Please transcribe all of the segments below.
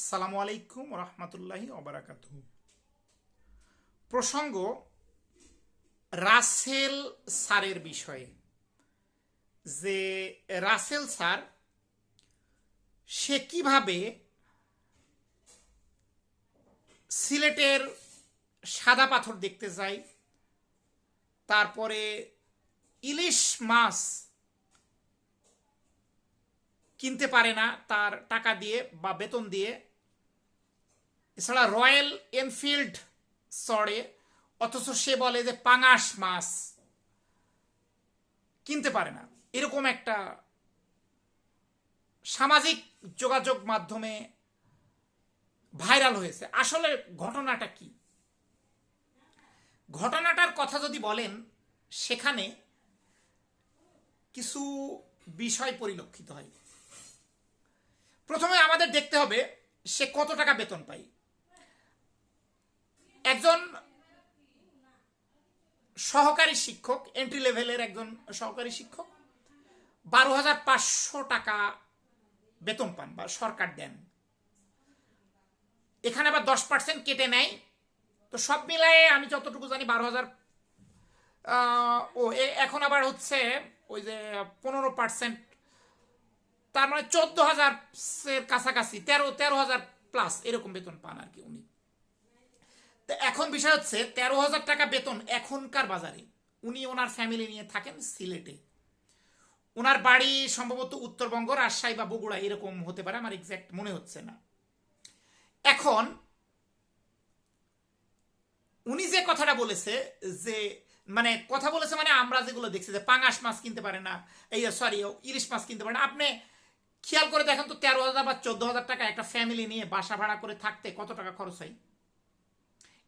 আসসালামু আলাইকুম রহমতুল্লাহি অবরাকাত প্রসঙ্গ, রাসেল স্যারের বিষয়ে। যে রাসেল স্যার, সে কীভাবে সিলেটের সাদা পাথর দেখতে যায়, তারপরে ইলিশ মাছ কিনতে পারে না, তার টাকা দিয়ে বা বেতন দিয়ে এছাড়া রয়্যাল এনফিল্ড চড়ে অথচ সে বলে যে পাঙাশ মাছ কিনতে পারে না। এরকম একটা সামাজিক যোগাযোগ মাধ্যমে ভাইরাল হয়েছে। আসলে ঘটনাটা কি? ঘটনাটার কথা যদি বলেন, সেখানে কিছু বিষয় পরিলক্ষিত হয়। প্রথমে আমাদের দেখতে হবে সে কত টাকা বেতন পায়। একজন সহকারী শিক্ষক এন্ট্রি লেভেলের একজন সহকারী শিক্ষক। বারো হাজার পাঁচশো টাকা বেতন পান বা সরকার দেন। এখানে আবার দশ পার্সেন্ট কেটে নেয়। তো সব মিলায়ে আমি যতটুকু জানি বারো হাজার ও এখন আবার হচ্ছে ওই যে পনেরো পার্সেন্ট তার মানে চোদ্দ হাজার কাছাকাছি, তেরো তেরো হাজার প্লাস এরকম বেতন পান আর কি উনি। তো, এখন বিষয় হচ্ছে, তেরো হাজার টাকা বেতন এখনকার বাজারে। উনি ওনার ফ্যামিলি নিয়ে থাকেন সিলেটে। ওনার বাড়ি সম্ভবত উত্তরবঙ্গ, রাজশাহী বা বগুড়া, এরকম হতে পারে, আমার এক্স্যাক্ট মনে হচ্ছে না। এখন, উনি যে কথাটা বলেছে, যে মানে কথা বলেছে মানে আমরা যেগুলো দেখছি, যে পাঙাশ মাছ কিনতে পারে না, এই সরি ইলিশ মাছ কিনতে পারে না। আপনি খেয়াল করে দেখেন তো, তেরো হাজার বা চোদ্দ হাজার টাকা একটা ফ্যামিলি নিয়ে বাসা ভাড়া করে থাকতে কত টাকা খরচ হয়?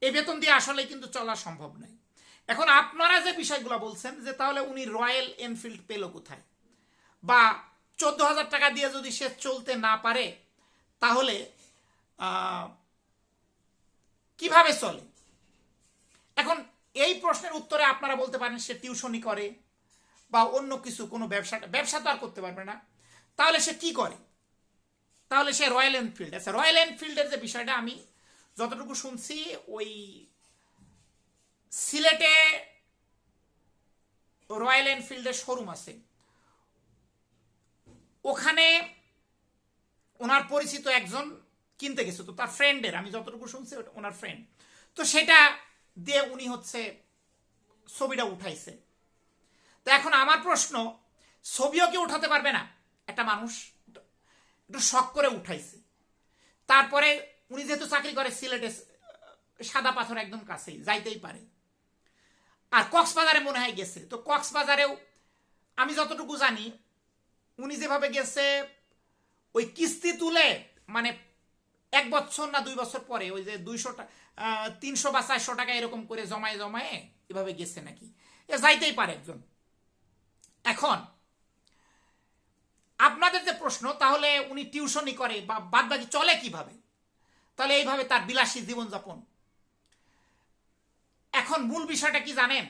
এই বেতন দিয়ে আসলে কিন্তু চলা সম্ভব নয়। এখন আপনারা যে বিষয়গুলো বলছেন, যে তাহলে উনি রয়্যাল এনফিল্ড পেল কোথায়? বা চোদ্দ হাজার টাকা দিয়ে যদি সে চলতে না পারে, তাহলে কীভাবে চলে? এখন এই প্রশ্নের উত্তরে আপনারা বলতে পারেন সে টিউশনি করে বা অন্য কিছু, কোনো ব্যবসা ব্যবসা তো আর করতে পারবে না। তাহলে সে কি করে? তাহলে সে রয়্যাল এনফিল্ড আচ্ছা রয়্যাল এনফিল্ডের যে বিষয়টা আমি যতটুকু শুনছি, ওই সিলেটে রয়্যাল এনফিল্ডের শোরুম আছে। ওখানে ওনার পরিচিত একজন কিনতে গেছে, তো তার ফ্রেন্ডের আমি যতটুকু শুনছি ওনার ফ্রেন্ড তো সেটা দিয়ে উনি হচ্ছে ছবিটা উঠাইছে। তো এখন আমার প্রশ্ন, ছবিও কি উঠাতে পারবে না? একটা মানুষ একটু শখ করে উঠাইছে। তারপরে উনি যেহেতু চাকরি করে, সিলেটে সাদা পাথর একদম কাছেই, যাইতেই পারে। আর কক্সবাজারে মনে হয় গেছে। তো কক্সবাজারেও আমি যতটুকু জানি, উনি যেভাবে গেছে, ওই কিস্তি তুলে মানে এক বছর না দুই বছর পরে, ওই যে দুইশো তিনশো বা চারশো টাকা এরকম করে জমায়ে জমায়ে এভাবে গেছে নাকি। এ যাইতেই পারে একজন। এখন, আপনাদের যে প্রশ্ন, তাহলে উনি টিউশনই করে বা বাদ বাকি চলে কীভাবে? তাহলে এইভাবে তার বিলাসী জীবনযাপন এখন মূল বিষয়টা কি জানেন?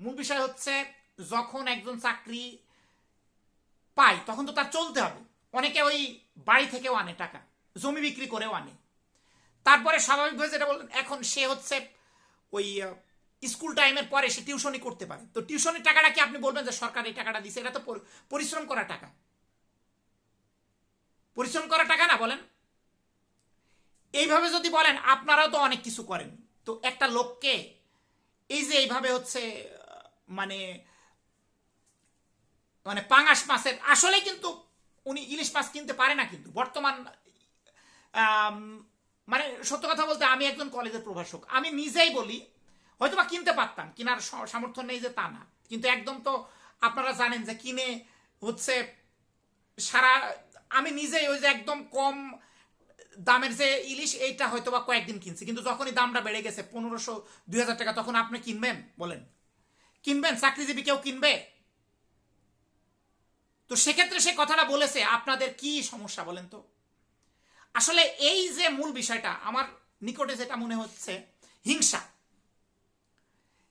মূল বিষয় হচ্ছে যখন একজন চাকরি পায়, তখন তো তার চলতে হবে। অনেকে ওই বাড়ি থেকেও আনে টাকা, জমি বিক্রি করেও আনে। তারপরে স্বাভাবিকভাবে যেটা বললেন, এখন সে হচ্ছে ওই স্কুল টাইমের পরে সে টিউশনই করতে পারে। তো টিউশনের টাকাটা কি আপনি বলবেন যে সরকার এই টাকাটা দিছে? এটা তো পরিশ্রম করা টাকা। পরিশ্রম করা টাকা না বলেন। এইভাবে যদি বলেন, আপনারাও তো অনেক কিছু করেন। তো একটা লোককে এই যে এইভাবে হচ্ছে মানে মানে পাঙাশ মাছের, আসলে কিন্তু উনি ইলিশ মাছ কিনতে পারে না কিন্তু। বর্তমান মানে সত্য কথা বলতে আমি একজন কলেজের প্রভাষক। আমি নিজেই বলি হয়তো বা কিনতে পারতাম, কেনার সামর্থ্য নেই যে তা না। কিন্তু একদম তো আপনারা জানেন যে কিনে হচ্ছে সারা, আমি নিজেই ওই যে একদম কম দামের যে ইলিশ, এইটা হয়তো বা কয়েকদিন কিনছি। কিন্তু যখনই দামটা বেড়ে গেছে, পনেরোশো, দুই হাজার টাকা, তখন আপনি কিনবেন, বলেন। কিনবেন, চাকরিজীবী কেউ কিনবে? তো সেক্ষেত্রে সে কথাটা বলেছে, আপনাদের কি সমস্যা বলেন তো? আসলে এই যে মূল বিষয়টা, আমার নিকটে যেটা মনে হচ্ছে, হিংসা।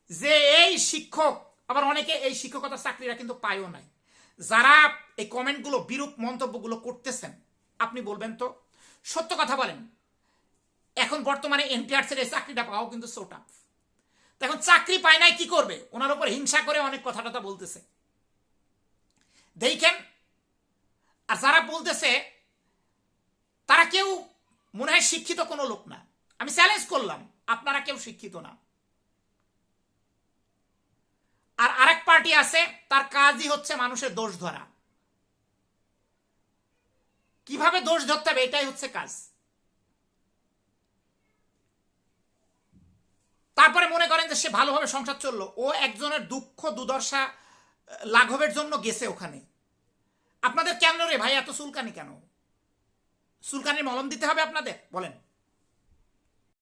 যে এই শিক্ষক, আবার অনেকে এই শিক্ষকতার চাকরিরা কিন্তু পায়ও নাই। যারা এই কমেন্টগুলো, বিরূপ মন্তব্যগুলো করতেছেন, আপনি বলবেন তো? সত্য কথা বলেন। এখন বর্তমানে এনটিআরসির এই চাকরিটা পাওয়াও কিন্তু সো টাফ এখন চাকরি পায় নাই, কি করবে? ওনার উপর হিংসা করে অনেক কথা টথা বলতেছে। দেখেন, আর যারা বলতেছে, তারা কেউ মনে হয় শিক্ষিত কোনো লোক না। আমি চ্যালেঞ্জ করলাম, আপনারা কেউ শিক্ষিত না। আর আরেক পার্টি আছে, তার কাজই হচ্ছে মানুষের দোষ ধরা। কীভাবে দোষ ধরতে হবে? এটাই হচ্ছে কাজ। তারপরে মনে করেন যে সে ভালোভাবে সংসার চলল। ও একজনের দুঃখ, দুর্দশা লাঘবের জন্য গেছে ওখানে। আপনাদের কেন রে ভাই? এত চুলকানি কেন? চুলকানির মলম দিতে হবে আপনাদের? বলেন।